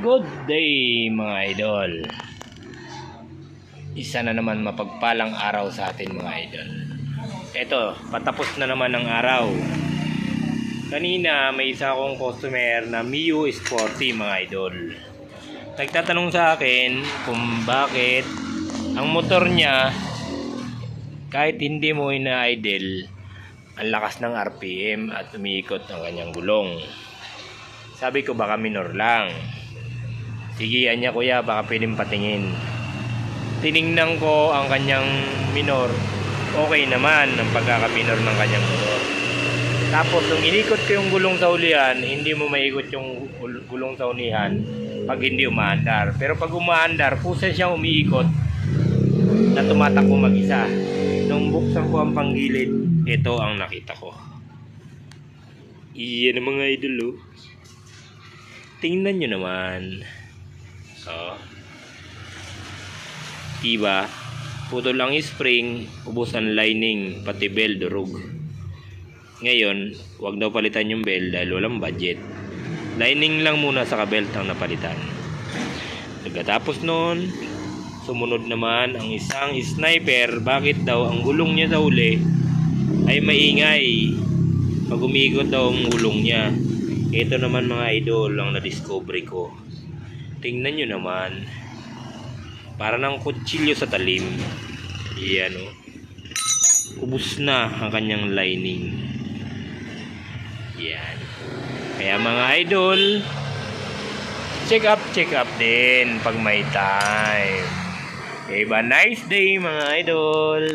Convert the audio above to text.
Good day mga idol. Isa na naman mapagpalang araw sa atin mga idol. Ito, patapos na naman ang araw. Kanina may isa akong customer na Mio Sporty mga idol. Nagtatanong sa akin kung bakit ang motor niya kahit hindi mo ina-idle ang lakas ng RPM at umiikot ang kanyang gulong. Sabi ko baka minor lang. Sigian niya kuya, baka pwedeng patingin. Tiningnan ko ang kanyang minor. Okay naman ang pagkakaminor ng kanyang motor. Tapos nung inikot ko yung gulong sa ulihan, hindi mo maikot yung ul- gulong sa ulihan pag hindi umaandar. Pero pag umaandar, pusa siyang umiikot na tumatakbo mag-isa. Nung buksan ko ang panggilid, ito ang nakita ko. Iyan ang mga idol oh. Tingnan nyo naman. Oh. Diba? Putol ang spring, ubos ang lining, pati bell durog. Ngayon, wag daw palitan yung bell dahil walang budget. Lining lang muna sa kabelt ang napalitan. Pagkatapos noon, sumunod naman ang isang sniper. Bakit daw ang gulong niya sa uli ay maingay? Pag umikot daw ang gulong niya. Ito naman mga idol ang na-discover ko. Tingnan nyo naman. Para ng kutsilyo sa talim. Iyan o. Ubus na ang kanyang lining. Yan. Kaya mga idol, check up, check up din pag may time. Have a nice day mga idol.